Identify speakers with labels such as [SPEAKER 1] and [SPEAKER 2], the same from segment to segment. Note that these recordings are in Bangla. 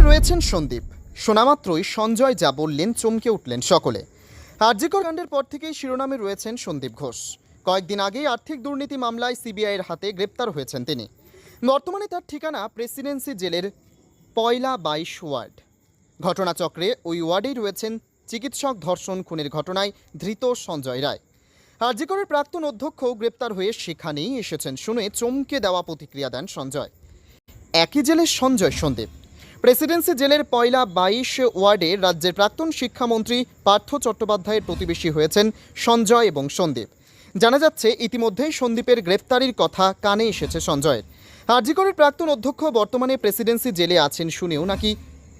[SPEAKER 1] জেলে রয়েছেন সন্দীপ। শোনামাত্রই সঞ্জয় যা বললেন চমকে উঠলেন সকলে। আরজিকর কাণ্ডের পর থেকেই শিরোনামে রয়েছেন সন্দীপ ঘোষ। কয়েকদিন আগেই আর্থিক দুর্নীতি মামলায় সিবিআইয়ের হাতে গ্রেপ্তার হয়েছেন তিনি। বর্তমানে তার ঠিকানা প্রেসিডেন্সি জেলের পয়লা বাইশ ওয়ার্ড। ঘটনাচক্রে ওই ওয়ার্ডেই রয়েছেন চিকিৎসক ধর্ষণ খুনের ঘটনায় ধৃত সঞ্জয় রায়। আরজিকরের প্রাক্তন অধ্যক্ষ গ্রেপ্তার হয়ে সেখানেই এসেছেন শুনে চমকে দেওয়া প্রতিক্রিয়া দেন সঞ্জয়। একই জেলের সঞ্জয় সন্দীপ। প্রেসিডেন্সি জেলের পয়লা বাইশ ওয়ার্ডে রাজ্যের প্রাক্তন শিক্ষামন্ত্রী পার্থ চট্টোপাধ্যায়ের প্রতিবেশী হয়েছেন সঞ্জয় এবং সন্দীপ। জানা যাচ্ছে, ইতিমধ্যেই সন্দীপের গ্রেফতারির কথা কানে এসেছে সঞ্জয়ের। আরজিকরের প্রাক্তন অধ্যক্ষ বর্তমানে প্রেসিডেন্সি জেলে আছেন শুনেও নাকি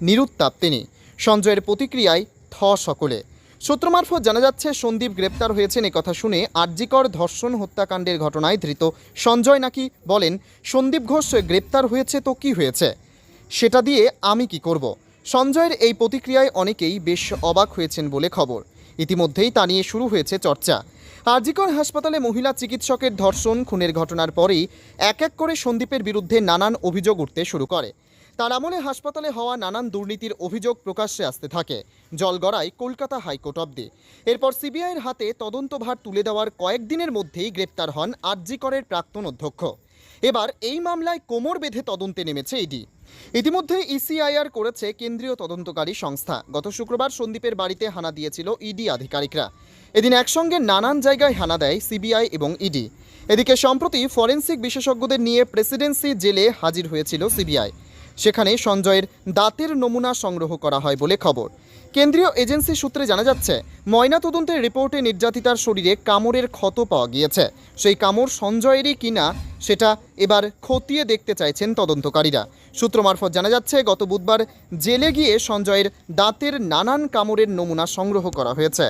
[SPEAKER 1] নিরুত্তাপ তিনি। সঞ্জয়ের প্রতিক্রিয়ায় থ সকলে। সূত্র মারফত জানা যাচ্ছে, সন্দীপ গ্রেপ্তার হয়েছেন কথা শুনে আরজিকর ধর্ষণ হত্যাকাণ্ডের ঘটনায় ধৃত সঞ্জয় নাকি বলেন, সন্দীপ ঘোষ গ্রেপ্তার হয়েছে তো কি হয়েছে? সেটা দিয়ে আমি কি করব? সঞ্জয়ের এই প্রতিক্রিয়ায় অনেকেই বেশ অবাক হয়েছেন বলে খবর। ইতিমধ্যেই তা নিয়ে শুরু হয়েছে চর্চা। আরজিকর হাসপাতালে মহিলা চিকিৎসকের ধর্ষণ, খুনের ঘটনার পরেই এক এক করে সন্দীপের বিরুদ্ধে নানান অভিযোগ উঠতে শুরু করে। তার আমলে হাসপাতালে হওয়া নানান দুর্নীতির অভিযোগ প্রকাশ্যে আসতে থাকে। জলগড়ায় কলকাতা হাইকোর্ট অব্দি এরপর সিবিআইয়ের হাতে তদন্তভার তুলে দেওয়ার কয়েকদিনের মধ্যেই গ্রেপ্তার হন আরজিকরের প্রাক্তন অধ্যক্ষ। এবার এই মামলায় কোমর বেঁধে তদন্তে নেমেছে ইডি। ইতিমধ্যে ইসিআইআর করেছে কেন্দ্রীয় তদন্তকারী সংস্থা। গত শুক্রবার সন্দীপের বাড়িতে হানা দিয়েছিল ইডি আধিকারিকরা। এদিন একসঙ্গে নানান জায়গায় হানা দেয় সিবিআই এবং ইডি। এদিকে সম্প্রতি ফরেনসিক বিশেষজ্ঞদের নিয়ে প্রেসিডেন্সি জেলে হাজির হয়েছিল সিবিআই। সেখানে সঞ্জয়ের দাঁতের নমুনা সংগ্রহ করা হয় বলে খবর। কেন্দ্রীয় এজেন্সি সূত্রে জানা যাচ্ছে ময়নাতদন্তের রিপোর্টে নির্যাতিতার শরীরে কামড়ের ক্ষত পাওয়া গিয়েছে। সেই কামড় সঞ্জয়েরই কিনা, সেটা এবার খতিয়ে দেখতে চাইছেন তদন্তকারীরা। সূত্র মারফত জানা যাচ্ছে, গত বুধবার জেলে গিয়ে সঞ্জয়ের দাঁতের নানান কামড়ের নমুনা সংগ্রহ করা হয়েছে।